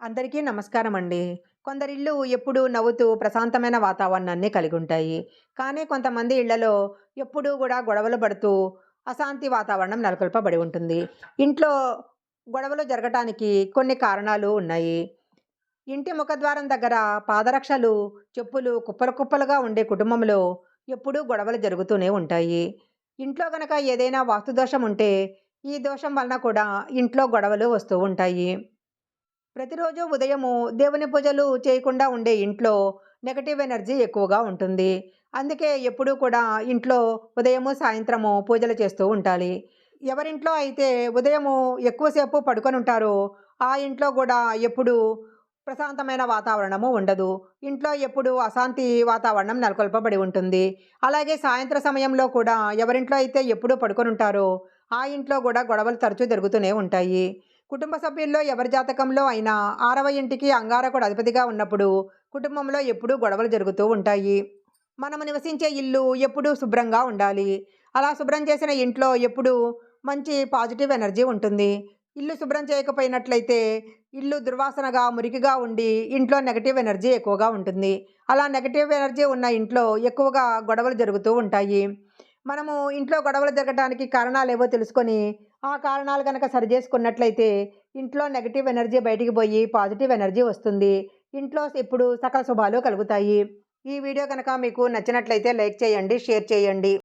అందరికీ నమస్కారం అండి. కొందరిళ్ళు ఎప్పుడూ నవ్వుతూ ప్రశాంతమైన వాతావరణాన్ని కలిగి ఉంటాయి కానీ కొంతమంది ఇళ్ళలో ఎప్పుడూ కూడా గొడవలు పడుతూ అశాంతి వాతావరణం నెలకొల్పబడి ఉంటుంది. ఇంట్లో గొడవలు జరగటానికి కొన్ని కారణాలు ఉన్నాయి. ఇంటి ముఖద్వారం దగ్గర పాదరక్షలు, చెప్పులు కుప్పలు కుప్పలుగా ఉండే కుటుంబంలో ఎప్పుడూ గొడవలు జరుగుతూనే ఉంటాయి. ఇంట్లో గనక ఏదైనా వాస్తు దోషం ఉంటే ఈ దోషం వలన కూడా ఇంట్లో గొడవలు వస్తూ ఉంటాయి. ప్రతిరోజు ఉదయము దేవుని పూజలు చేయకుండా ఉండే ఇంట్లో నెగటివ్ ఎనర్జీ ఎక్కువగా ఉంటుంది. అందుకే ఎప్పుడూ కూడా ఇంట్లో ఉదయము, సాయంత్రము పూజలు చేస్తూ ఉండాలి. ఎవరింట్లో అయితే ఉదయము ఎక్కువసేపు పడుకొని ఉంటారో ఆ ఇంట్లో కూడా ఎప్పుడూ ప్రశాంతమైన వాతావరణము ఉండదు. ఇంట్లో ఎప్పుడు అశాంతి వాతావరణం నెలకొల్పబడి ఉంటుంది. అలాగే సాయంత్ర సమయంలో కూడా ఎవరింట్లో అయితే ఎప్పుడూ పడుకొనుంటారో ఆ ఇంట్లో కూడా గొడవలు తరచూ జరుగుతూనే ఉంటాయి. కుటుంబ సభ్యుల్లో ఎవరి జాతకంలో అయినా ఆరవ ఇంటికి అంగారకుడు అధిపతిగా ఉన్నప్పుడు కుటుంబంలో ఎప్పుడూ గొడవలు జరుగుతూ ఉంటాయి. మనము నివసించే ఇల్లు ఎప్పుడూ శుభ్రంగా ఉండాలి. అలా శుభ్రం చేసిన ఇంట్లో ఎప్పుడూ మంచి పాజిటివ్ ఎనర్జీ ఉంటుంది. ఇల్లు శుభ్రం చేయకపోయినట్లయితే ఇల్లు దుర్వాసనగా, మురికిగా ఉండి ఇంట్లో నెగటివ్ ఎనర్జీ ఎక్కువగా ఉంటుంది. అలా నెగటివ్ ఎనర్జీ ఉన్న ఇంట్లో ఎక్కువగా గొడవలు జరుగుతూ ఉంటాయి. మనము ఇంట్లో గొడవలు జరగటానికి కారణాలేవో తెలుసుకొని ఆ కారణాలు కనుక సరి చేసుకున్నట్లయితే ఇంట్లో నెగటివ్ ఎనర్జీ బయటికి పోయి పాజిటివ్ ఎనర్జీ వస్తుంది. ఇంట్లో ఎప్పుడు సకల శుభాలు కలుగుతాయి. ఈ వీడియో కనుక మీకు నచ్చినట్లయితే లైక్ చేయండి, షేర్ చేయండి.